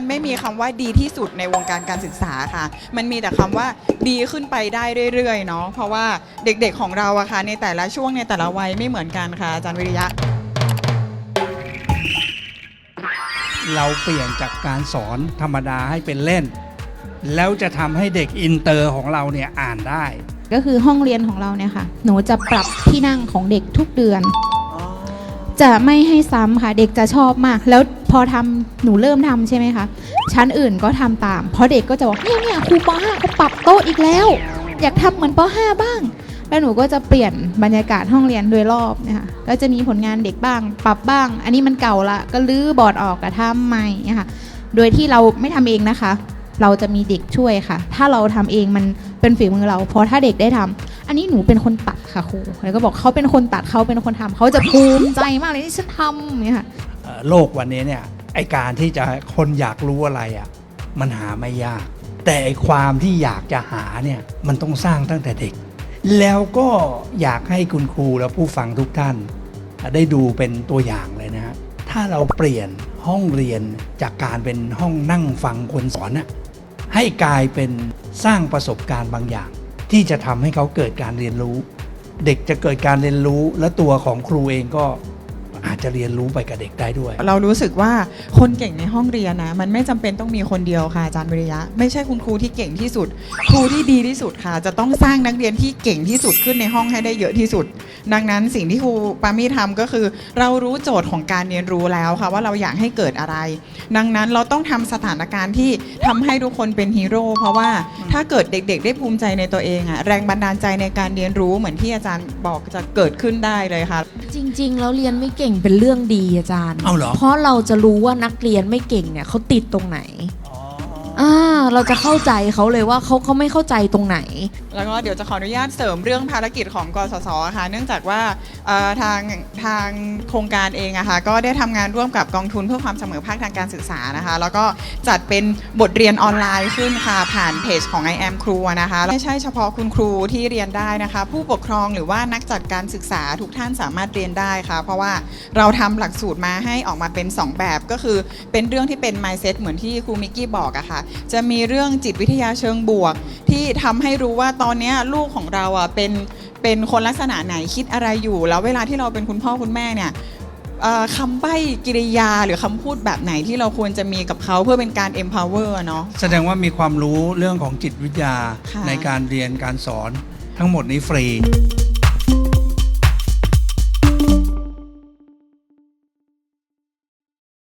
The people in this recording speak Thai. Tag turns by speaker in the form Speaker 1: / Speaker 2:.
Speaker 1: มันไม่มีคำว่าดีที่สุดในวงการการศึกษาค่ะ มันมีแต่คำว่าดีขึ้นไปได้เรื่อยๆเนาะเพราะว่าเด็กๆของเราอะค่ะในแต่ละช่วงในแต่ละวัยไม่เหมือนกันค่ะอาจารย์วิริยะ
Speaker 2: เราเปลี่ยนจากการสอนธรรมดาให้เป็นเล่น แล้วจะทำให้เด็กอินเตอร์ของเราเนี่ยอ่านได้
Speaker 3: ก็คือห้องเรียนของเราเนี่ยค่ะ หนูจะปรับที่นั่งของเด็กทุกเดือน จะไม่ให้ซ้ำค่ะ เด็กจะชอบมาก แล้วพอทำหนูเริ่มทำใช่ไหมคะ ชั้นอื่นก็ทำตาม เพราะเด็กก็จะบอกเนี่ยเนี่ยครูป .5 เขาปรับโต๊ะอีกแล้ว อยากทำเหมือนป .5 บ้าง แล้วหนูก็จะเปลี่ยนบรรยากาศห้องเรียนโดยรอบนะคะก็จะมีผลงานเด็กบ้าง ปรับบ้าง อันนี้มันเก่าละก็ลื้อบอร์ดออกกระทำใหม่เนี่ค่ะโดยที่เราไม่ทำเองนะคะ เราจะมีเด็กช่วยค่ะ ถ้าเราทำเองมันเป็นฝีมือเราเพราะถ้าเด็กได้ทำ อันนี้หนูเป็นคนตัดค่ะครูแล้วก็บอกเขาเป็นคนตัดเขาเป็นคนทำเขาจะภูมิใจมากเลยที่ฉันทำเนี่ยค่ะ
Speaker 2: โลกวันนี้เนี่ยไอการที่จะคนอยากรู้อะไรอะ่ะมันหาไม่ยาก แต่ไอความที่อยากจะหาเนี่ยมันต้องสร้างตั้งแต่เด็ก แล้วก็อยากให้คุณครูและผู้ฟังทุกท่าน ได้ดูเป็นตัวอย่างเลยนะฮะถ้าเราเปลี่ยนห้องเรียนจากการเป็นห้องนั่งฟังคนสอนน่ะให้กลายเป็นสร้างประสบการณ์บางอย่าง ที่จะทำให้เขาเกิดการเรียนรู้ เด็กจะเกิดการเรียนรู้ และตัวของครูเองก็ อาจจะเรียนรู้ไปกับเด็กได้ด้วย
Speaker 1: เรารู้สึกว่าคนเก่งในห้องเรียนนะ มันไม่จำเป็นต้องมีคนเดียวค่ะอาจารย์วิริยะ ไม่ใช่คุณครูที่เก่งที่สุด ครูที่ดีที่สุดค่ะ จะต้องสร้างนักเรียนที่เก่งที่สุดขึ้นในห้องให้ได้เยอะที่สุด ดังนั้นสิ่งที่ครูปามี่ทำก็คือ เรารู้โจทย์ของการเรียนรู้แล้วค่ะว่าเราอยากให้เกิดอะไร ดังนั้นเราต้องทำสถานการณ์ที่ทำให้ทุกคนเป็นฮีโร่เพราะว่าถ้าเกิดเด็กๆ ได้ภูมิใจในตัวเองอะแรงบันดาลใจในการเรียนรู้เหมือนที่อาจารย์บอกจะเกิดขึ้นได้เลยค่ะ
Speaker 4: จริง ๆ แล้วเรียนไม่เก่งเป็นเรื่องดีอาจารย์
Speaker 2: เอาเหรอ
Speaker 4: เพราะเราจะรู้ว่านักเรียนไม่เก่งเนี่ยเขาติดตรงไหน อ่าเราจะเข้าใจเขาเลยว่าเขาเขาไม่เข้าใจตรงไหน
Speaker 1: แล้วก็เดี๋ยวจะขออนุญาตเสริมเรื่องภารกิจของกสศค่ะ เนื่องจากว่าเอ่อทางทางโครงการเองอะค่ะก็ได้ทำงานร่วมกับกองทุนเพื่อความเสมอภาคทางการศึกษานะคะ แล้วก็จัดเป็นบทเรียนออนไลน์ขึ้นค่ะ ผ่านเพจของ I am ครูนะคะไม่ใช่เฉพาะคุณครูที่เรียนได้นะคะ ผู้ปกครองหรือว่านักจัดการศึกษาทุกท่านสามารถเรียนได้ค่ะ เพราะว่าเราทำหลักสูตรมาให้ออกมาเป็น 2 แบบก็คือเป็นเรื่องที่เป็น mindset เหมือนที่ครูมิกกี้บอกอะค่ะจะมีเรื่องจิตวิทยาเชิงบวก ที่ทำให้รู้ว่าตอนเนี้ยลูกของเราอะเป็นเป็นคนลักษณะไหนคิดอะไรอยู่ แล้วเวลาที่เราเป็นคุณพ่อคุณแม่เนี่ยเอ่อคำใบ้กิริยาหรือคำพูดแบบไหนที่เราควรจะมีกับเขาเพื่อเป็นการ empower เนาะ
Speaker 2: แสดงว่ามีความรู้เรื่องของจิตวิทยา
Speaker 1: ค่ะ
Speaker 2: ในการเรียนการสอนทั้งหมดนี้ฟรี